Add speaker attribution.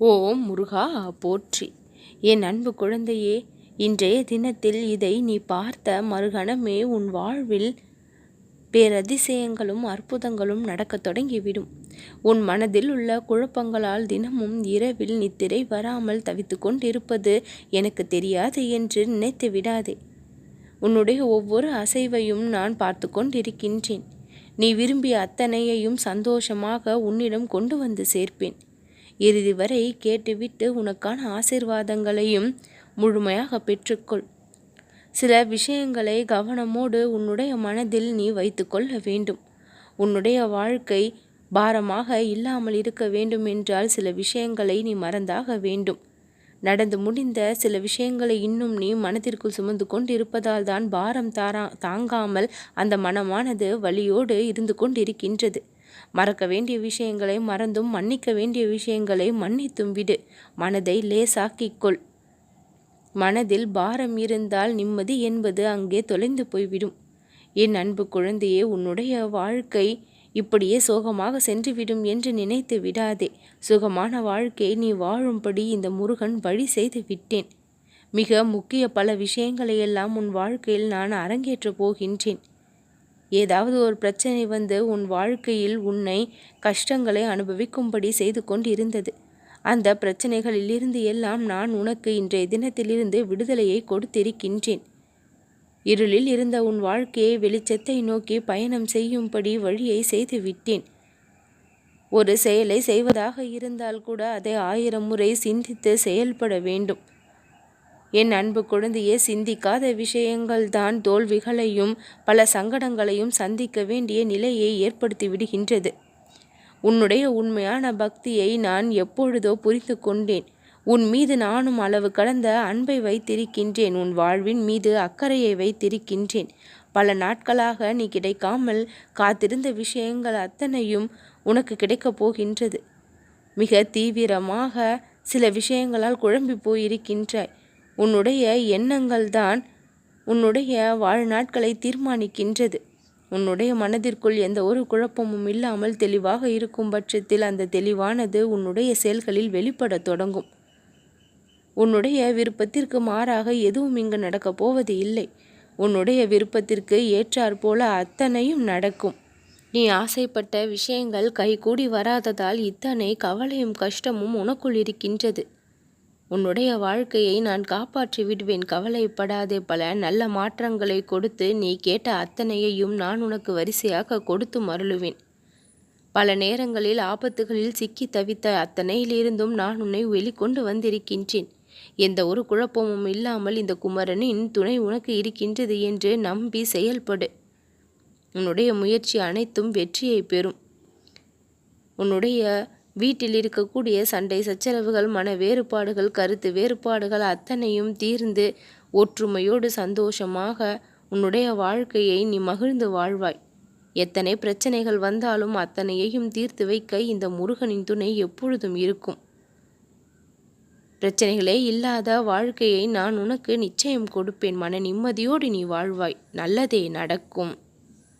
Speaker 1: ஓம் முருகா போற்றி. என் அன்பு குழந்தையே இன்றைய தினத்தில் இதை நீ பார்த்த மறுகணமே உன் வாழ்வில் பேரதிசயங்களும் அற்புதங்களும் நடக்கத் தொடங்கிவிடும். உன் மனதில் உள்ள குழப்பங்களால் தினமும் இரவில் நித்திரை வராமல் தவித்து கொண்டிருப்பது எனக்கு தெரியாது என்று நினைத்து விடாதே. உன்னுடைய ஒவ்வொரு அசைவையும் நான் பார்த்து கொண்டிருக்கின்றேன். நீ விரும்பிய அத்தனையையும் சந்தோஷமாக உன்னிடம் கொண்டு வந்து சேர்ப்பேன். இறுதி வரை கேட்டுவிட்டு உனக்கான ஆசிர்வாதங்களையும் முழுமையாக பெற்றுக்கொள். சில விஷயங்களை கவனமோடு உன்னுடைய மனதில் நீ வைத்துக்கொள்ள வேண்டும். உன்னுடைய வாழ்க்கை பாரமாக இல்லாமல் இருக்க வேண்டும் என்றால் சில விஷயங்களை நீ மறந்தாக வேண்டும். நடந்து முடிந்த சில விஷயங்களை இன்னும் நீ மனதிற்குள் சுமந்து கொண்டிருப்பதால் தான் பாரம் தாரா தாங்காமல் அந்த மனமானது வழியோடு இருந்து கொண்டிருக்கின்றது. மறக்க வேண்டிய விஷயங்களை மறந்தும் மன்னிக்க வேண்டிய விஷயங்களை மன்னித்தும் விடு. மனதை லேசாக்கிக்கொள். மனதில் பாரம் இருந்தால் நிம்மதி என்பது அங்கே தொலைந்து போய்விடும். என் அன்பு குழந்தையே உன்னுடைய வாழ்க்கை இப்படியே சோகமாக சென்றுவிடும் என்று நினைத்து விடாதே. சுகமான வாழ்க்கையை நீ வாழும்படி இந்த முருகன் வழி செய்து விட்டேன். மிக முக்கிய பல விஷயங்களையெல்லாம் உன் வாழ்க்கையில் நான் அரங்கேற்றப் போகின்றேன். ஏதாவது ஒரு பிரச்சனை வந்து உன் வாழ்க்கையில் உன்னை கஷ்டங்களை அனுபவிக்கும்படி செய்து கொண்டிருந்தது. அந்த பிரச்சனைகளிலிருந்து எல்லாம் நான் உனக்கு இன்றைய தினத்திலிருந்து விடுதலையை கொடுத்திருக்கின்றேன். இருளில் இருந்த உன் வாழ்க்கையை வெளிச்சத்தை நோக்கி பயணம் செய்யும்படி வழியை செய்து விட்டேன் ஒரு செயலை செய்வதாக இருந்தால் கூட அதை ஆயிரம் முறை சிந்தித்து செயல்பட வேண்டும். என் அன்பு குழந்தையே சிந்திக்காத விஷயங்கள்தான் தோல்விகளையும் பல சங்கடங்களையும் சந்திக்க வேண்டிய நிலையை ஏற்படுத்தி விடுகின்றது. உன்னுடைய உண்மையான பக்தியை நான் எப்பொழுதோ புரிந்து கொண்டேன். உன் மீது நானும் அளவு கடந்த அன்பை வைத்திருக்கின்றேன். உன் வாழ்வின் மீது அக்கறையை வைத்திருக்கின்றேன். பல நாட்களாக நீ கிடைக்காமல் காத்திருந்த விஷயங்கள் அத்தனையும் உனக்கு கிடைக்கப் போகின்றது. மிக தீவிரமாக சில விஷயங்களால் குழம்பி போயிருக்கின்றாய். உன்னுடைய எண்ணங்கள் தான் உன்னுடைய வாழ்நாட்களை தீர்மானிக்கின்றது. உன்னுடைய மனதிற்குள் எந்த ஒரு குழப்பமும் இல்லாமல் தெளிவாக இருக்கும் பட்சத்தில் அந்த தெளிவானது உன்னுடைய செயல்களில் வெளிப்படத் தொடங்கும். உன்னுடைய விருப்பத்திற்கு மாறாக எதுவும் இங்கு நடக்கப் போவது இல்லை. உன்னுடைய விருப்பத்திற்கு ஏற்றாற் போல அத்தனையும் நடக்கும். நீ ஆசைப்பட்ட விஷயங்கள் கைகூடி வராததால் இத்தனை கவலையும் கஷ்டமும் உனக்குள் இருக்கின்றது. உன்னுடைய வாழ்க்கையை நான் காப்பாற்றி விடுவேன். கவலைப்படாதே பல நல்ல மாற்றங்களை கொடுத்து நீ கேட்ட அத்தனையையும் நான் உனக்கு வரிசையாக கொடுத்து மருளுவேன். பல நேரங்களில் ஆபத்துகளில் சிக்கி தவித்த அத்தனையிலிருந்தும் நான் உன்னை வெளிக்கொண்டு வந்திருக்கின்றேன். எந்த ஒரு குழப்பமும் இல்லாமல் இந்த குமரனின் துணை உனக்கு இருக்கின்றது என்று நம்பி செயல்படு. உன்னுடைய முயற்சி அனைத்தும் வெற்றியை பெறும். உன்னுடைய வீட்டில் இருக்கக்கூடிய சண்டை சச்சரவுகள் மன வேறுபாடுகள் கருத்து வேறுபாடுகள் அத்தனையும் தீர்ந்து ஒற்றுமையோடு சந்தோஷமாக உன்னுடைய வாழ்க்கையை நீ மகிழ்ந்து வாழ்வாய். எத்தனை பிரச்சனைகள் வந்தாலும் அத்தனையையும் தீர்த்து வைக்க இந்த முருகனின் துணை எப்பொழுதும் இருக்கும். பிரச்சனைகளே இல்லாத வாழ்க்கையை நான் உனக்கு நிச்சயம் கொடுப்பேன். மன நிம்மதியோடு நீ வாழ்வாய். நல்லதே நடக்கும்.